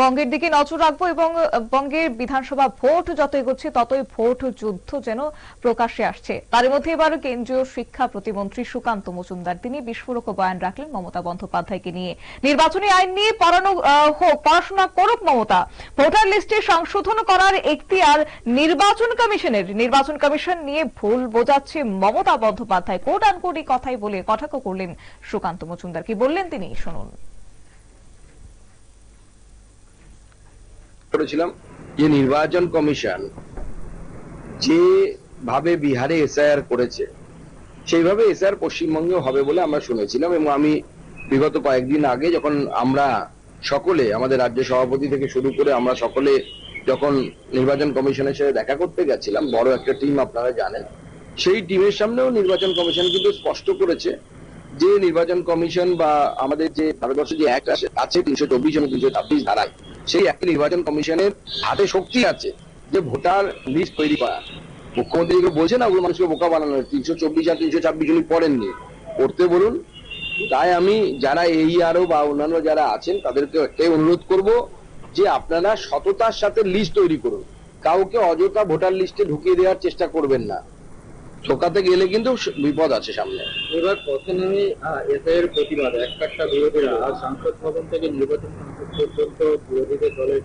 বঙ্গের দিকে নজর রাখব এবং বঙ্গের বিধানসভা ভোট যত এগোচ্ছে ততই ভোট যুদ্ধ যেন প্রকাশ্যে আসছে। তার মধ্যে এবার কেন্দ্রীয় শিক্ষা প্রতিমন্ত্রী সুকান্ত মজুমদার। তিনি বিস্ফোরক বয়ান রাখলেন মমতা বন্দ্যোপাধ্যায়কে নিয়ে। নির্বাচনী আইন নিয়ে পড়ানো হোক, পড়াশোনা করুক মমতা। ভোটার লিস্টে সংশোধন করার এখতিয়ার নির্বাচন কমিশনের। নির্বাচন কমিশন নিয়ে ভুল বোঝাচ্ছে মমতা বন্দ্যোপাধ্যায়। কোট আনকোট কথাই বলে কটাক্ষ করলেন সুকান্ত মজুমদার। কি বললেন তিনি? শুনুন। করেছিলাম যে নির্বাচন কমিশন যেভাবে বিহারে এসআইআর করেছে, সেইভাবে এসআইআর পশ্চিমবঙ্গেও হবে বলে আমরা শুনেছিলাম এবং আমি বিগত কয়েকদিন আগে যখন আমরা সকলে, আমাদের রাজ্য সভাপতি থেকে শুরু করে আমরা সকলে যখন নির্বাচন কমিশনের সাথে দেখা করতে গেছিলাম, বড় একটা টিম আপনারা জানেন, সেই টিমের সামনেও নির্বাচন কমিশন কিন্তু স্পষ্ট করেছে যে নির্বাচন কমিশন বা আমাদের যে ভারতবর্ষে যে অ্যাক্ট আছে তিনশো চব্বিশ এবং তিনশো ছাব্বিশ ধারায় সেই একটি নির্বাচন কমিশনের হাতে শক্তি আছে যে ভোটার লিস্ট তৈরি করা। মুখ্যমন্ত্রী এগুলো বলছে না ওগুলো মানুষকে বোকা বানানো তিনশো চব্বিশ আর তিনশো ছাব্বিশ উনি পড়েননি। পড়তে বলুন। তাই আমি যারা এই আরও বা অন্যান্য যারা আছেন, তাদেরকে একটাই অনুরোধ করব যে আপনারা সততার সাথে লিস্ট তৈরি করুন। কাউকে অযথা ভোটার লিস্টে ঢুকিয়ে দেওয়ার চেষ্টা করবেন না। ঠোকাতে গেলে কিন্তু বিপদ আছে সামনে। এবার পথে নেমে এসআইয়ের প্রতিবাদ এক একটা বিরোধীরা আর সংসদ ভবন থেকে নির্বাচন পর্যন্ত বিরোধীদের দলের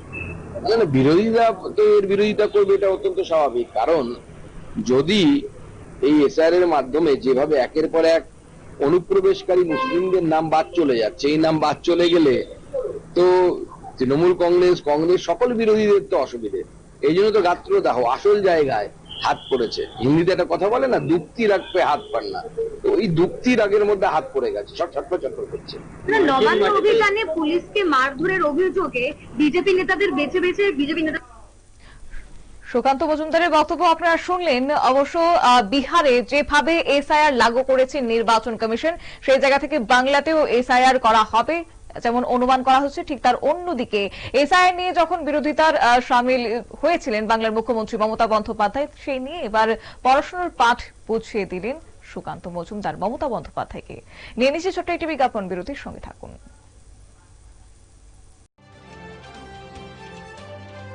না বিরোধীরা তো এর বিরোধিতা করবে এটা অত্যন্ত স্বাভাবিক। কারণ যদি এই এসআর এর মাধ্যমে যেভাবে একের পর এক অনুপ্রবেশকারী মুসলিমদের নাম বাদ চলে যাচ্ছে এই নাম বাদ চলে গেলে তো তৃণমূল কংগ্রেস কংগ্রেস সকল বিরোধীদের তো অসুবিধে। এই জন্য তো গাত্রদাহ আসল জায়গায় হাত পড়েছে। হিন্দিতে একটা কথা বলে না দুক্তি রাখবে হাত পান না। তো ওই দুক্তি রাগের মধ্যে হাত পড়ে গেছে সব ছটফট ছটফট করছে। নবান্ন অভিযানে পুলিশকে মারধরের অভিযোগে বিজেপি নেতাদের বেছে বেছে বিজেপি নেতা সুকান্ত মজুমদারের বক্তব্য আপনারা শুনলেন। অবশ্য আহ, বিহারে যেভাবে এসআইআর লাগু করেছে নির্বাচন কমিশন সেই জায়গা থেকে বাংলাতেও এসআইআর করা হবে। যেমন অনুমান করা হচ্ছে, ঠিক তার অন্যদিকে এসআই নিয়ে যখন বিরোধিতার সামিল হয়েছিলেন বাংলার মুখ্যমন্ত্রী মমতা বন্দ্যোপাধ্যায়, সেই নিয়ে এবার পড়াশোনার পাঠ বুঝিয়ে দিলেন সুকান্ত মজুমদার। মমতা বন্দ্যোপাধ্যায়কে। নিয়ে নিচ্ছে ছোট্ট একটি বিজ্ঞাপন, বিরতির সঙ্গে থাকুন।